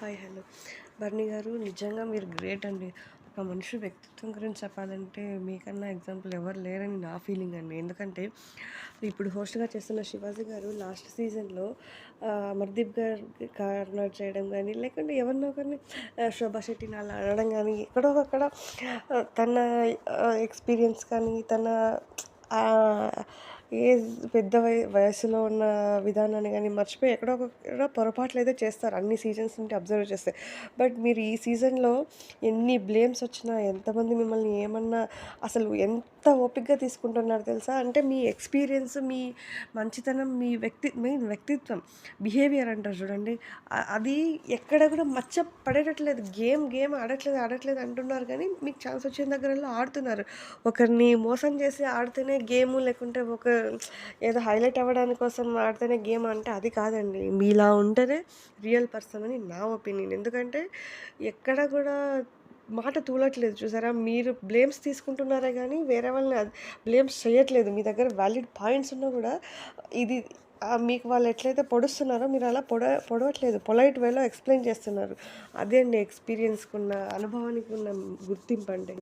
Hi hello. బర్ణి గారు నిజంగా మీరు గ్రేట్ అండి. ఒక మనిషి వ్యక్తిత్వం గురించి చెప్పాలంటే మీకన్నా ఎగ్జాంపుల్ ఎవరు లేరని నా ఫీలింగ్ అండి. ఎందుకంటే ఇప్పుడు హోస్ట్గా చేస్తున్న శివాజీ గారు లాస్ట్ సీజన్లో అమర్దీప్ గారు కార్నర్ చేయడం కానీ లేకుంటే ఎవరినో ఒకరిని శోభా శెట్టిని అలా అనడం కానీ ఎక్కడో అక్కడ తన ఎక్స్పీరియన్స్ కానీ తన ఏ పెద్ద వయ వయసులో ఉన్న విధానాన్ని కానీ మర్చిపోయి ఎక్కడో ఒక పొరపాట్లు అయితే చేస్తారు. అన్ని సీజన్స్ నుండి అబ్జర్వ్ చేస్తే. బట్ మీరు ఈ సీజన్లో ఎన్ని బ్లేమ్స్ వచ్చినా ఎంతమంది మిమ్మల్ని ఏమన్నా అసలు ఎంత ఓపిక్గా తీసుకుంటున్నారు తెలుసా? అంటే మీ ఎక్స్పీరియన్స్ మీ మంచితనం మీ వ్యక్తి మెయిన్ వ్యక్తిత్వం బిహేవియర్ అంటారు చూడండి. అది ఎక్కడ కూడా మచ్చ పడేటట్లేదు గేమ్ గేమ్ ఆడట్లేదు ఆడట్లేదు అంటున్నారు కానీ మీకు ఛాన్స్ వచ్చిన దగ్గరలో ఆడుతున్నారు. ఒకరిని మోసం చేసి ఆడితేనే గేమ్ లేకుంటే ఒక ఏదో హైలైట్ అవ్వడానికి కోసం ఆడితేనే గేమ్ అంటే అది కాదండి. మీలా ఉంటేనే రియల్ పర్సన్ అని నా ఒపీనియన్. ఎందుకంటే ఎక్కడ కూడా మాట తూలట్లేదు. చూసారా? మీరు బ్లేమ్స్ తీసుకుంటున్నారే కానీ వేరే వాళ్ళని బ్లేమ్స్ చేయట్లేదు. మీ దగ్గర వ్యాలిడ్ పాయింట్స్ ఉన్నా కూడా ఇది మీకు వాళ్ళు ఎట్లయితే పొడుస్తున్నారో మీరు అలా పొడ పొడవట్లేదు. పొలైట్ వేలో ఎక్స్ప్లెయిన్ చేస్తున్నారు. అదే అండి ఎక్స్పీరియన్స్కి ఉన్న అనుభవానికి ఉన్న గుర్తింపు అంటే.